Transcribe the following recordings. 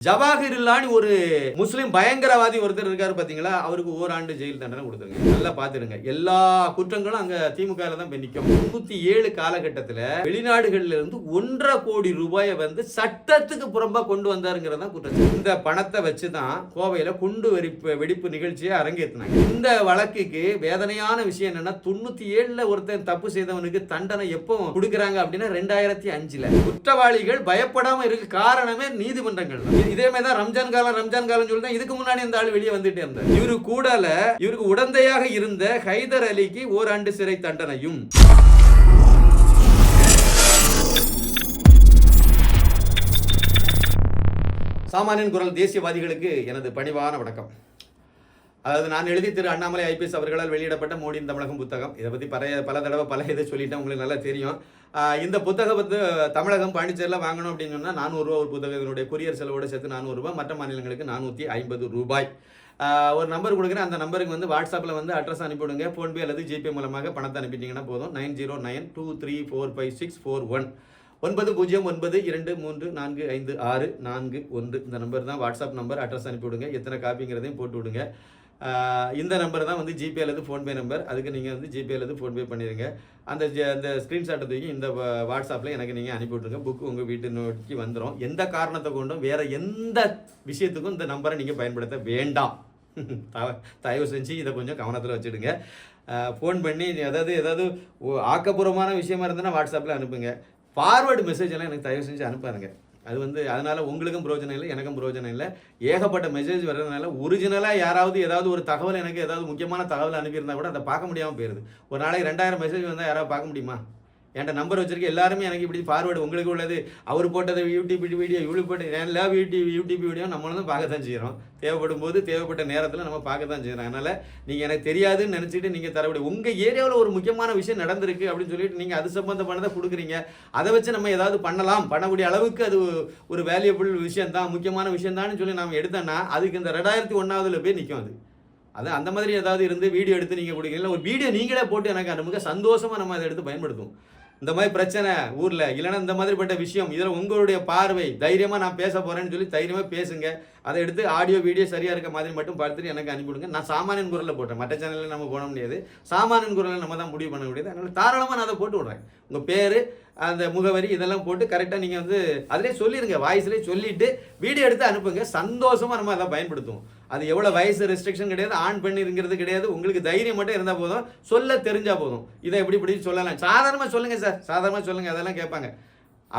ஜவாஹிருல்லான்னு ஒரு முஸ்லீம் பயங்கரவாதி ஒருத்தர் இருக்காரு பாத்தீங்களா? அவருக்கு ஓராண்டு ஜெயில் தண்டனை கொடுத்துருங்க நல்லா பாத்துருங்க எல்லா குற்றங்களும் அங்க திமுக தான் போய் முன்னூத்தி ஏழு காலகட்டத்தில் வெளிநாடுகள்ல இருந்து ஒன்றரை கோடி ரூபாயை வந்து சட்டத்துக்கு புறம்பா கொண்டு வந்தாருங்கிறதா குற்றம் இந்த பணத்தை வச்சுதான் கோவையில குண்டு வெடிப்பு வெடிப்பு நிகழ்ச்சியை அரங்கேற்றினாங்க இந்த வழக்குக்கு வேதனையான விஷயம் என்னன்னா தொண்ணூத்தி ஏழுல ஒருத்தன் தப்பு செய்தவனுக்கு தண்டனை எப்போ கொடுக்குறாங்க அப்படின்னா ரெண்டாயிரத்தி அஞ்சுல. குற்றவாளிகள் பயப்படாம இருக்கு காரணமே நீதிமன்றங்கள் தான். இதே மாதிரி தான் ரம்ஜான் காலம் ரம்ஜான் காலம் சொல்லி தான் இதுக்கு முன்னாடி இந்த ஆள் வெளியே வந்துட்டே இருந்தார். இவரு கூடல இவருக்கு உடந்தையாக இருந்த ஹைதர் அலிக்கு ஓராண்டு சிறை தண்டனையும். சாமானியன் குரல் தேசியவாதிகளுக்கு எனது பணிவான வணக்கம். அதாவது நான் எழுதி திரு அண்ணாமலை ஐபிஎஸ் அவர்களால் வெளியிடப்பட்ட மோடியின் தமிழகம் புத்தகம். இதை பற்றி பல பல தடவை பல இதை சொல்லிட்டேன் உங்களுக்கு நல்லா தெரியும். இந்த புத்தகம் வந்து தமிழகம் பாண்டிச்சேரியில் வாங்கணும் அப்படின்னு சொன்னால் நானூறுரூவா ஒரு புத்தகத்தினுடைய கொரியர் செலவோடு சேர்த்து நானூறுரூவா மற்ற மாநிலங்களுக்கு நானூற்றி ஐம்பது ரூபாய். ஒரு நம்பர் கொடுக்குறேன். அந்த நம்பருக்கு வந்து வாட்ஸ்அப்பில் வந்து அட்ரஸ் அனுப்பிவிடுங்க. ஃபோன்பே அல்லது ஜிபே மூலமாக பணத்தை அனுப்பிட்டீங்கன்னா போதும். Nine zero nine two three four five six four one. ஒன்பது பூஜ்ஜியம் ஒன்பது இரண்டு மூன்று நான்கு ஐந்து ஆறு நான்கு ஒன்று. இந்த நம்பர் தான் வாட்ஸ்அப் நம்பர் அட்ரஸ் அனுப்பிவிடுங்க. எத்தனை காப்பிங்கிறதையும் போட்டு விடுங்க இந்த நம்பர் தான் வந்து ஜிபே அல்லது ஃபோன்பே நம்பர். அதுக்கு நீங்கள் வந்து ஜிபே அல்லது ஃபோன்பே பண்ணிடுங்க அந்த ஜ- அந்த ஸ்க்ரீன்ஷாட்டை தூக்கி இந்த வாட்ஸ்அப்பில் எனக்கு நீங்கள் அனுப்பி விட்ருங்க புக் உங்கள் வீட்டு நோக்கி வந்துடும் எந்த காரணத்தை கொண்டும் வேறு எந்த விஷயத்துக்கும் இந்த நம்பரை நீங்கள் பயன்படுத்த வேண்டாம். தவ- தயவு செஞ்சு இதை கொஞ்சம் கவனத்தில் வச்சுடுங்க. ஃபோன் பண்ணி அதாவது ஏதாவது ஆக்கப்பூர்வமான விஷயமா இருந்ததுன்னா வாட்ஸ்அப்பில் அனுப்புங்க. ஃபார்வர்டு மெசேஜ் எல்லாம் எனக்கு தயவு செஞ்சு அனுப்பாருங்க அது வந்து அதனால் உங்களுக்கும் பிரயோஜனம் இல்லை எனக்கும் பிரயோஜனம் இல்லை. ஏகப்பட்ட மெசேஜ் வர்றதுனால ஒரிஜினலாக யாராவது ஏதாவது ஒரு தகவல் எனக்கு ஏதாவது முக்கியமான தகவல் அனுப்பியிருந்தா கூட அதை பார்க்க முடியாமல் போயிடுது ஒரு நாளைக்கு ரெண்டாயிரம் மெசேஜ் வந்தால் யாராவது பார்க்க முடியுமா? என்கிட்ட நம்பர் வச்சிருக்க எல்லாருமே எனக்கு இப்படி ஃபார்வேர்டு உங்களுக்கு உள்ளது. அவர் போட்டது யூடியூப் வீடியோ இவ்வளோ போட்டு எல்லா யூடியூப் யூடியூப் வீடியோ நம்மளும் தான் பார்க்க தான் செய்கிறோம் தேவைப்படும் போது தேவைப்பட்ட நேரத்தில் நம்ம பார்க்க தான் செய்கிறோம் அதனால் நீங்கள் எனக்கு தெரியாதுன்னு நினச்சிட்டு நீங்கள் தரக்கூடிய உங்கள் ஏரியாவில் ஒரு முக்கியமான விஷயம் நடந்திருக்கு அப்படின்னு சொல்லிட்டு நீங்கள் அது சம்மந்தமானதை கொடுக்குறீங்க. அதை வச்சு நம்ம ஏதாவது பண்ணலாம். பண்ணக்கூடிய அளவுக்கு அது ஒரு வேல்யூபிள் விஷயம் தான் முக்கியமான விஷயம் தான் சொல்லி நாம் எடுத்தோன்னா அதுக்கு இந்த ரெண்டாயிரத்தி ஒன்றாவதுல போய் நிற்கும் அது. அது அந்த மாதிரி ஏதாவது இருந்து வீடியோ எடுத்து நீங்கள் கொடுக்குறீங்களா? ஒரு வீடியோ நீங்களே போட்டு எனக்கு அனுப்புங்க சந்தோஷமாக நம்ம அதை எடுத்து பயன்படுத்துவோம். இந்த மாதிரி பிரச்சனை ஊரில் இல்லைன்னா இந்த மாதிரிப்பட்ட விஷயம் இதில் உங்களுடைய பார்வை தைரியமாக நான் பேச போகிறேன்னு சொல்லி தைரியமாக பேசுங்க. அதை எடுத்து ஆடியோ வீடியோ சரியாக இருக்க மாதிரி மட்டும் பார்த்துட்டு எனக்கு அனுப்பிவிடுங்க நான் சாமானியன் குரலில் போட்டேன். மற்ற சேனலில் நம்ம போட முடியாது. சாமானியன் குரலில் நம்ம தான் முடிவு பண்ண முடியாது அதனால் தாராளமாக நான் அதை போட்டு விட்றேன். உங்கள் பேர் அந்த முகவரி இதெல்லாம் போட்டு கரெக்டாக நீங்கள் வந்து அதிலே சொல்லிடுங்க வாய்ஸ்லேயே சொல்லிவிட்டு வீடியோ எடுத்து அனுப்புங்க. சந்தோஷமாக நம்ம அதை பயன்படுத்துவோம். அது எவ்வளோ வயசு ரெஸ்ட்ரிக்ஷன் கிடையாது ஆண் பெண் இருக்கிறது கிடையாது. உங்களுக்கு தைரியம் மட்டும் இருந்தால் போதும். சொல்ல தெரிஞ்சால் போதும். இதை எப்படி இப்படி சொல்லலாம்? சாதாரணமாக சொல்லுங்கள் சார். சாதாரணமாக சொல்லுங்கள் அதெல்லாம் கேட்பாங்க.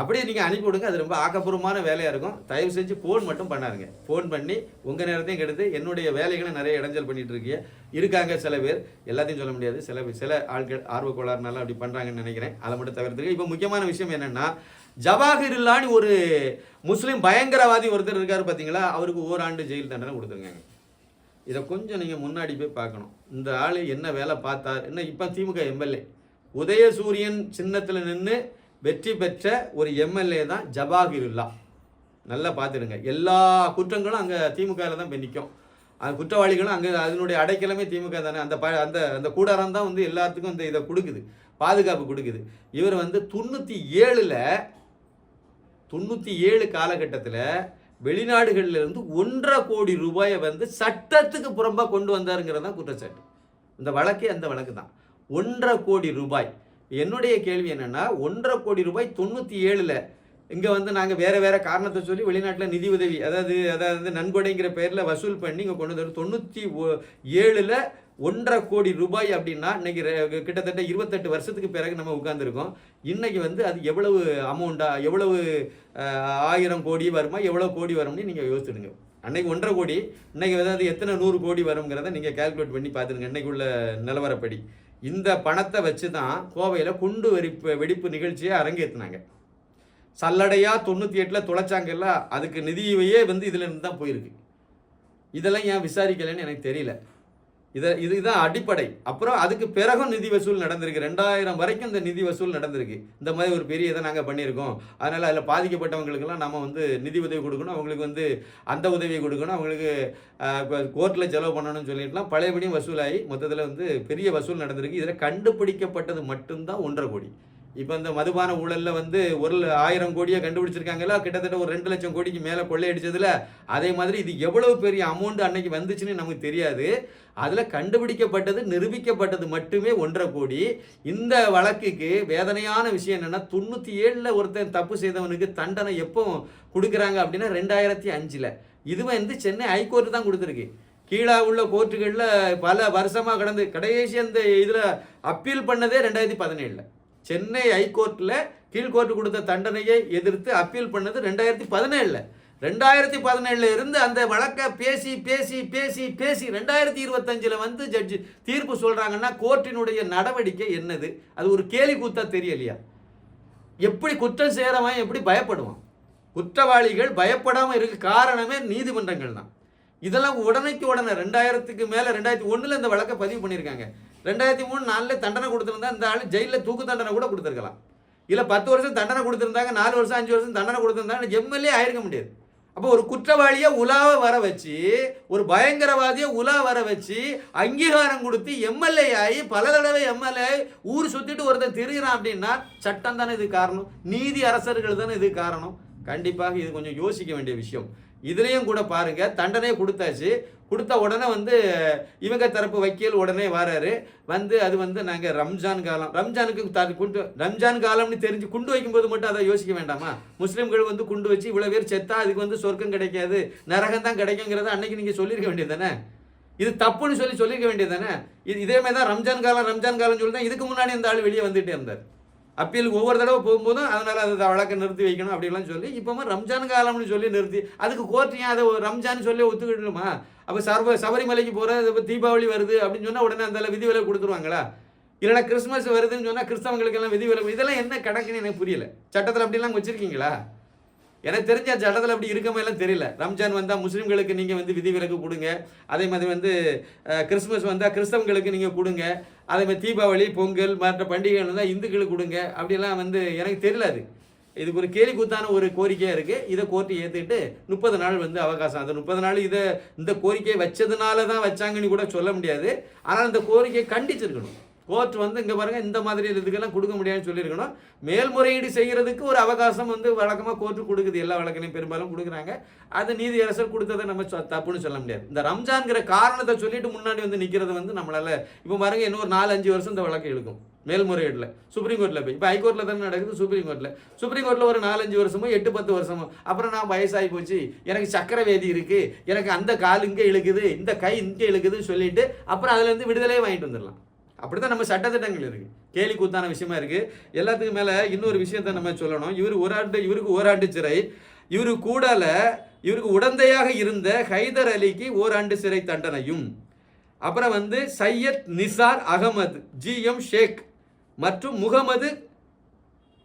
அப்படியே நீங்கள் அனுப்பி விடுங்க. அது ரொம்ப ஆக்கப்பூர்வமான வேலையாக இருக்கும். தயவு செஞ்சு ஃபோன் மட்டும் பண்ணாருங்க ஃபோன் பண்ணி உங்கள் நேரத்தையும் கெடுத்து என்னுடைய வேலைகளை நிறைய இடைஞ்சல் பண்ணிகிட்டு இருக்கீங்க. இருக்காங்க சில பேர். எல்லாத்தையும் சொல்ல முடியாது. சில சில ஆட்கள் ஆர்வக்கோளாறுனால அப்படி பண்ணுறாங்கன்னு நினைக்கிறேன். அதை மட்டும் தவிர்த்துருக்கு இப்போ முக்கியமான விஷயம் என்னென்னா ஜவாஹிருல்லான்னு ஒரு முஸ்லீம் பயங்கரவாதி ஒருத்தர் இருக்கார் பார்த்தீங்களா அவருக்கு ஓராண்டு ஜெயில் தண்டனை கொடுத்துருக்காங்க. இதை கொஞ்சம் நீங்கள் முன்னாடி போய் பார்க்கணும். இந்த ஆள் என்ன வேலை பார்த்தார்? என்ன இப்போ திமுக எம்எல்ஏ. உதயசூரியன் சின்னத்தில் நின்று வெற்றி பெற்ற ஒரு எம்எல்ஏ தான் ஜபாகிருல்லா நல்லா பார்த்துடுங்க. எல்லா குற்றங்களும் அங்கே திமுகவில் தான் போய் நிற்கும் அந்த குற்றவாளிகளும் அங்கே அதனுடைய அடைக்கலமே திமுக தானே. அந்த ப அந்த அந்த கூடாரம் தான் வந்து எல்லாத்துக்கும் இந்த இதை கொடுக்குது. பாதுகாப்பு கொடுக்குது. இவர் வந்து தொண்ணூற்றி ஏழில் தொண்ணூற்றி ஏழு காலகட்டத்தில் வெளிநாடுகளில் இருந்து ஒன்றரை கோடி ரூபாயை வந்து சட்டத்துக்கு புறம்பாக கொண்டு வந்தாருங்கிறது தான் குற்றச்சாட்டு. இந்த வழக்கே அந்த வழக்கு தான். ஒன்றரை கோடி ரூபாய். என்னுடைய கேள்வி என்னென்னா ஒன்றரை கோடி ரூபாய் தொண்ணூற்றி ஏழில் இங்கே வந்து நாங்கள் வேறு வேறு காரணத்தை சொல்லி வெளிநாட்டில் நிதி உதவி அதாவது அதாவது நன்கொடைங்கிற பேரில் வசூல் பண்ணி இங்கே கொண்டு வந்து தொண்ணூற்றி ஏழில் ஒன்றரை கோடி ரூபாய் அப்படின்னா இன்னைக்கு கிட்டத்தட்ட இருபத்தெட்டு வருஷத்துக்கு பிறகு நம்ம உட்காந்துருக்கோம் இன்னைக்கு வந்து அது எவ்வளவு அமௌண்ட்டாக எவ்வளவு ஆயிரம் கோடி வருமா எவ்வளோ கோடி வரும்னு நீங்கள் யோசிச்சுடுங்க. அன்னைக்கு ஒன்றரை கோடி இன்னைக்கு அதாவது எத்தனை நூறு கோடி வருங்கிறத நீங்கள் கால்குலேட் பண்ணி பார்த்துருங்க இன்னைக்கு உள்ள நிலவரப்படி. இந்த பணத்தை வச்சு தான் கோவையில் குண்டு வெடிப்பு வெடிப்பு நிகழ்ச்சியை அரங்கேற்றினாங்க சல்லடையாக தொண்ணூற்றி எட்டில் தொலைச்சாங்கல்ல அதுக்கு நிதியையே வந்து இதுலேருந்து தான் போயிருக்கு. இதெல்லாம் ஏன் விசாரிக்கலைன்னு எனக்கு தெரியல. இதை இதுதான் அடிப்படை. அப்புறம் அதுக்கு பிறகும் நிதி வசூல் நடந்திருக்கு. ரெண்டாயிரம் வரைக்கும் இந்த நிதி வசூல் நடந்திருக்கு. இந்த மாதிரி ஒரு பெரிய இதை நாங்கள் பண்ணியிருக்கோம். அதனால் அதில் பாதிக்கப்பட்டவங்களுக்கெல்லாம் நம்ம வந்து நிதி உதவி கொடுக்கணும். அவங்களுக்கு வந்து அந்த உதவி கொடுக்கணும். அவங்களுக்கு கோர்ட்டில் செலவு பண்ணணும்னு சொல்லிட்டுலாம் பழையபடியும் வசூலாகி மொத்தத்தில் வந்து பெரிய வசூல் நடந்திருக்கு. இதில் கண்டுபிடிக்கப்பட்டது மட்டும்தான் ஒன்றரை கோடி. இப்போ இந்த மதுபான ஊழலில் வந்து ஒரு ஆயிரம் கோடியை கண்டுபிடிச்சிருக்காங்களா கிட்டத்தட்ட ஒரு ரெண்டு லட்சம் கோடிக்கு மேலே கொள்ளையடிச்சதுல அதே மாதிரி இது எவ்வளவு பெரிய அமௌண்ட் அன்னைக்கு வந்துச்சுன்னு நமக்கு தெரியாது. அதில் கண்டுபிடிக்கப்பட்டது நிரூபிக்கப்பட்டது மட்டுமே ஒன்றரை கோடி. இந்த வழக்குக்கு வேதனையான விஷயம் என்னென்னா தொண்ணூற்றி ஏழில் ஒருத்தன் தப்பு செய்தவனுக்கு தண்டனை எப்போ கொடுக்குறாங்க அப்படின்னா ரெண்டாயிரத்தி அஞ்சில். இது வந்து சென்னை ஹைகோர்ட் தான் கொடுத்துருக்கு. கீழே உள்ள கோர்ட்டுகளில் பல வருஷமாக கடந்து கடைசி அந்த இதில் அப்பீல் பண்ணதே ரெண்டாயிரத்தி பதினேழில். சென்னை ஹைகோர்ட்டில் கீழ்கோர்ட்டு கொடுத்த தண்டனையை எதிர்த்து அப்பீல் பண்ணது ரெண்டாயிரத்தி பதினேழில். ரெண்டாயிரத்தி பதினேழுல இருந்து அந்த வழக்கை பேசி பேசி பேசி பேசி ரெண்டாயிரத்தி இருபத்தஞ்சில் வந்து ஜட்ஜி தீர்ப்பு சொல்கிறாங்கன்னா கோர்ட்டினுடைய நடவடிக்கை என்னது? அது ஒரு கேலி கூத்தா தெரியலையா? எப்படி குற்றம் செய்கிறவன் எப்படி பயப்படுவான்? குற்றவாளிகள் பயப்படாமல் இருக்க காரணமே நீதிமன்றங்கள் தான் இதெல்லாம் உடனைக்கு உடனே ரெண்டாயிரத்துக்கு மேலே ரெண்டாயிரத்தி ஒன்றில் இந்த வழக்கை பதிவு பண்ணியிருக்காங்க. ரெண்டாயிரத்தி மூணு நாலில் தண்டனை கொடுத்துருந்தா இந்த ஆள் ஜெயிலில் தூக்கு தண்டனை கூட கொடுத்துருக்கலாம். இல்லை பத்து வருஷம் தண்டனை கொடுத்துருந்தாங்க நாலு வருஷம் அஞ்சு வருஷம் தண்டனை கொடுத்துருந்தாங்க எம்எல்ஏ ஆயிருக்க முடியாது. அப்போ ஒரு குற்றவாளியை உலாவ வர வச்சு ஒரு பயங்கரவாதியை உலா வர வச்சு அங்கீகாரம் கொடுத்து எம்எல்ஏ ஆகி பல தடவை எம்எல்ஏ ஊர் சுற்றிட்டு ஒருத்தன் திரிகிறான் அப்படின்னா சட்டம் தானே இது காரணம்? நீதி அரசர்கள் தானே இது காரணம்? கண்டிப்பாக இது கொஞ்சம் யோசிக்க வேண்டிய விஷயம். இதுலேயும் கூட பாருங்க தண்டனை கொடுத்தாச்சு. கொடுத்த உடனே வந்து இவங்க தரப்பு வக்கீல் உடனே வராரு. வந்து அது வந்து நாங்கள் ரம்ஜான் காலம் ரம்ஜானுக்கு த குண்டு ரம்ஜான் காலம்னு தெரிஞ்சு குண்டு வைக்கும்போது மட்டும் அதை யோசிக்க வேண்டாமா? முஸ்லீம்கள் வந்து குண்டு வச்சு இவ்வளோ பேர் செத்தா அதுக்கு வந்து சொர்க்கம் கிடைக்காது நரகம் தான் கிடைக்குங்கிறத அன்னைக்கு நீங்கள் சொல்லியிருக்க வேண்டியது தானே இது தப்புன்னு சொல்லி சொல்லியிருக்க வேண்டியது தானே இது இதே மாதிரி தான் ரம்ஜான் காலம் ரம்ஜான் காலம் சொல்லி தான் இதுக்கு முன்னாடி இந்த ஆள் வெளியே வந்துகிட்டே இருந்தார். அப்பீலுக்கு ஒவ்வொரு தடவை போகும்போதும் அதனால் அதை வழக்கை நிறுத்தி வைக்கணும் அப்படிலாம் சொல்லி இப்போமா ரம்ஜான் காலம்னு சொல்லி நிறுத்தி அதுக்கு கோர்ட் ஏன் அதை ரம்ஜான் சொல்லி ஒத்துக்கிடணுமா? அப்போ சர்வ சபரிமலைக்கு போகிற இப்போ தீபாவளி வருது அப்படின்னு சொன்னால் உடனே அந்த விலை கொடுத்துருவாங்களா? இல்லைனா கிறிஸ்மஸ் வருதுன்னு சொன்னால் கிறிஸ்தவங்களுக்கு எல்லாம் விலை இதெல்லாம் என்ன கணக்குன்னு எனக்கு புரியல. சட்டத்தில் அப்படிலாம் வச்சுருக்கீங்களா? எனக்கு தெரிஞ்ச ஜடத்தில் அப்படி இருக்கமா எல்லாம் தெரியல. ரம்ஜான் வந்தால் முஸ்லீம்களுக்கு நீங்கள் வந்து விதிவிலக்கு கொடுங்க. அதே மாதிரி வந்து கிறிஸ்மஸ் வந்தால் கிறிஸ்தவங்களுக்கு நீங்கள் கொடுங்க. அதே மாதிரி தீபாவளி பொங்கல் மற்ற பண்டிகைகள் வந்தால் இந்துக்களுக்கு கொடுங்க. அப்படிலாம் வந்து எனக்கு தெரியல அது. இதுக்கு ஒரு கேலி கூத்தான ஒரு கோரிக்கையாக இருக்குது இதை கோர்ட்டு ஏற்றுக்கிட்டு முப்பது நாள் வந்து அவகாசம். அந்த முப்பது நாள் இதை இந்த கோரிக்கையை வச்சதுனால தான் வச்சாங்கன்னு கூட சொல்ல முடியாது. ஆனால் அந்த கோரிக்கையை கண்டிச்சிருக்கணும். கோர்ட் வந்து இங்கே பாருங்கள் இந்த மாதிரி இதுக்கெல்லாம் கொடுக்க முடியாதுன்னு சொல்லியிருக்கணும். மேல்முறையீடு செய்கிறதுக்கு ஒரு அவகாசம் வந்து வழக்கமாக கோர்ட்டு கொடுக்குது. எல்லா வழக்கிலையும் பெரும்பாலும் கொடுக்குறாங்க. அது நீதியரசர் கொடுத்ததை நம்ம தப்புன்னு சொல்ல முடியாது. இந்த ரம்ஜான்கிற காரணத்தை சொல்லிட்டு முன்னாடி வந்து நிற்கிறது வந்து நம்மளால் இப்போ பாருங்கள் இன்னொரு நாலு அஞ்சு வருஷம் இந்த வழக்கு எடுக்கும் மேல்முறையீடில். சுப்ரீம் கோர்ட்டில் போய். இப்போ ஹைகோர்ட்டில் தானே நடக்குது சுப்ரீம் கோர்ட்டில் சுப்ரீம் கோர்ட்டில் ஒரு நாலஞ்சு வருஷமோ எட்டு பத்து வருஷமோ அப்புறம் நான் வயசாகி போச்சு. எனக்கு சக்கரை வேதி இருக்குது எனக்கு அந்த கால் இங்கே இழுக்குது இந்த கை இங்கே இழுக்குதுன்னு சொல்லிட்டு அப்புறம் அதுலேருந்து விடுதலையே வாங்கிட்டு வந்துடலாம். அப்படி தான் நம்ம சட்டத்திட்டங்கள் இருக்குது கேலி கூத்தான விஷயமா இருக்குது எல்லாத்துக்கும் மேலே இன்னொரு விஷயத்த நம்ம சொல்லணும். இவர் ஒரு ஆண்டு இவருக்கு ஓராண்டு சிறை. இவரு கூடால இவருக்கு உடந்தையாக இருந்த ஹைதர் அலிக்கு ஓராண்டு சிறை தண்டனையும். அப்புறம் வந்து சையத் நிசார் அகமது ஜி எம் ஷேக் மற்றும் முகமது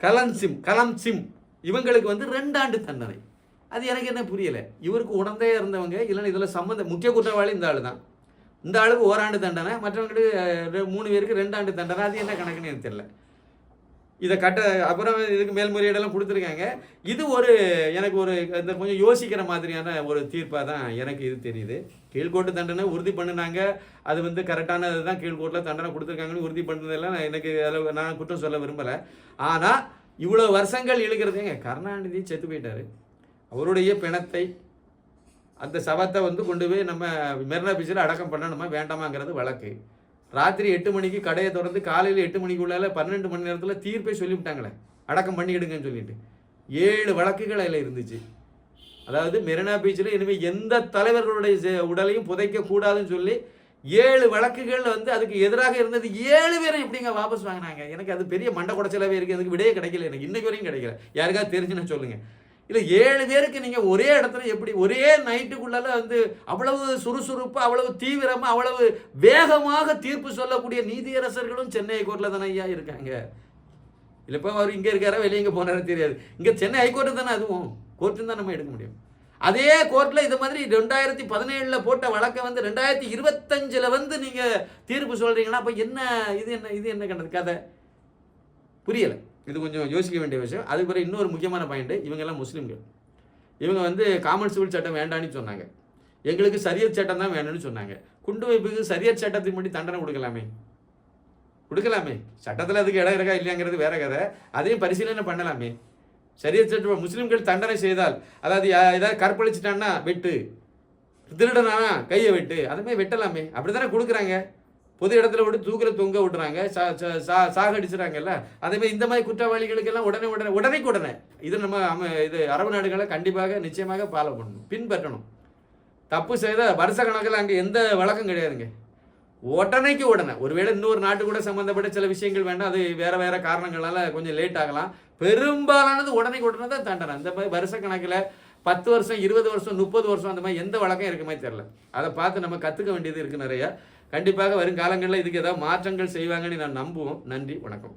கலன்சிம் கலம்சிம். இவங்களுக்கு வந்து ரெண்டாண்டு தண்டனை. அது எனக்கு என்ன புரியலை? இவருக்கு உடந்தையாக இருந்தவங்க இல்லைன்னா இதில் சம்மந்த முக்கிய குற்றவாளி இந்த ஆள் தான் இந்த ஆளுக்கு ஓராண்டு தண்டனை மற்றவங்களுக்கு மூணு பேருக்கு ரெண்டாண்டு தண்டனை அது என்ன கணக்குன்னு எனக்கு தெரியல. இதை கட்ட அப்புறம் இதுக்கு மேல்முறையீடெல்லாம் கொடுத்துருக்காங்க. இது ஒரு எனக்கு ஒரு இந்த கொஞ்சம் யோசிக்கிற மாதிரியான ஒரு தீர்ப்பாக தான் எனக்கு இது தெரியுது. கீழ்கோட்டு தண்டனை உறுதி பண்ணினாங்க. அது வந்து கரெக்டானது தான் கீழ்கோட்டில் தண்டனை கொடுத்துருக்காங்கன்னு உறுதி பண்ணதெல்லாம் எனக்கு அதில் நான் குற்றம் சொல்ல விரும்பலை. ஆனால் இவ்வளோ வருஷங்கள் இழுக்கிறதுங்க கருணாநிதி செத்து போயிட்டார். அவருடைய பிணத்தை அந்த சவத்தை வந்து கொண்டு போய் நம்ம மெரினா பீச்சில் அடக்கம் பண்ணணுமா வேண்டாமாங்கிறது வழக்கு. ராத்திரி எட்டு மணிக்கு கடையை திறந்து காலையில் எட்டு மணிக்குள்ளால பன்னெண்டு மணி நேரத்தில் தீர்ப்பை சொல்லிவிட்டாங்களே. அடக்கம் பண்ணிக்கிடுங்கன்னு சொல்லிட்டு. ஏழு வழக்குகள் அதில் இருந்துச்சு. அதாவது மெரினா பீச்சில் இனிமேல் எந்த தலைவர்களுடைய உடலையும் புதைக்கக்கூடாதுன்னு சொல்லி ஏழு வழக்குகள் வந்து அதுக்கு எதிராக இருந்தது ஏழு பேரும் எப்படிங்க வாபஸ் வாங்கினாங்க? எனக்கு அது பெரிய மண்டை குடைச்சலாகவே இருக்குது அதுக்கு விடையே கிடைக்கல. எனக்கு இன்றைக்கு வரையும் கிடைக்கல. யாருக்காவது தெரிஞ்சுன்னு சொல்லுங்கள் இல்லை ஏழு பேருக்கு நீங்கள் ஒரே இடத்துல எப்படி ஒரே நைட்டுக்குள்ளால வந்து அவ்வளவு சுறுசுறுப்பு அவ்வளவு தீவிரமாக அவ்வளவு வேகமாக தீர்ப்பு சொல்லக்கூடிய நீதியரசர்களும் சென்னை ஹைகோர்ட்டில் தானே ஐயா இருக்காங்க. இல்லை இப்போ அவர் இங்கே இருக்காரா வெளியே இங்கே போனாரா தெரியாது. இங்கே சென்னை ஹைகோர்ட்டு தானே அதுவும் கோர்ட்டு தான் நம்ம எடுக்க முடியும். அதே கோர்ட்டில் இது மாதிரி ரெண்டாயிரத்தி பதினேழில் போட்ட வழக்கை வந்து ரெண்டாயிரத்தி இருபத்தஞ்சில் வந்து நீங்கள் தீர்ப்பு சொல்கிறீங்கன்னா அப்போ என்ன இது என்ன இது என்ன கண்டது கதை? புரியலை. இது கொஞ்சம் யோசிக்க வேண்டிய விஷயம். அதுக்கு பிறகு இன்னொரு முக்கியமான பாயிண்ட்டு இவங்கெல்லாம் முஸ்லீம்கள். இவங்க வந்து காமன் சிவில் சட்டம் வேண்டான்னு சொன்னாங்க. எங்களுக்கு சரியத் சட்டம் தான் வேணும்னு சொன்னாங்க. குண்டு வைப்புக்கு சரியத் சட்டத்துக்கு மட்டும் தண்டனை கொடுக்கலாமே? கொடுக்கலாமே. சட்டத்தில் அதுக்கு இடம் இருக்கா இல்லையாங்கிறது வேற கதை. அதையும் பரிசீலனை பண்ணலாமே. சரிய சட்டம் முஸ்லீம்கள் தண்டனை செய்தால் அதாவது ஏதாவது கற்பழிச்சிட்டான்னா வெட்டு. திருடனானா கையை வெட்டு. அதுமாதிரி வெட்டலாமே. அப்படி தானே கொடுக்குறாங்க? பொது இடத்துல விட்டு தூக்கில் தொங்க விட்றாங்க சா- சா- சா- சாகடிச்சுறாங்கல்ல அதேமாதிரி இந்த மாதிரி குற்றவாளிகளுக்கெல்லாம் உடனே உடனே உடனேக்கு உடனே இது நம்ம அம- இது அரபு நாடுகளை கண்டிப்பாக நிச்சயமாக ஃபாலோ பண்ணணும். பின்பற்றணும். தப்பு செய்த வருஷ கணக்கில் அங்கே எந்த வழக்கம் கிடையாதுங்க. உடனேக்கு உடனே. ஒருவேளை இன்னொரு நாட்டு கூட சம்மந்தப்பட்ட சில விஷயங்கள் வேண்டாம். அது வேறு வேறு காரணங்களால் கொஞ்சம் லேட் ஆகலாம். பெரும்பாலானது உடனேக்கு உடனே தான் தண்டனை அந்த மாதிரி வருஷ கணக்கில் பத்து வருஷம் இருபது வருஷம் முப்பது வருஷம் அந்த மாதிரி எந்த வழக்கம் இருக்க மாதிரி தெரில அதை பார்த்து நம்ம கற்றுக்க வேண்டியது இருக்குது நிறையா. கண்டிப்பாக வரும் காலங்களில் இதுக்கு ஏதாவது மாற்றங்கள் செய்வாங்கன்னு நான் நம்புவோம். நன்றி வணக்கம்.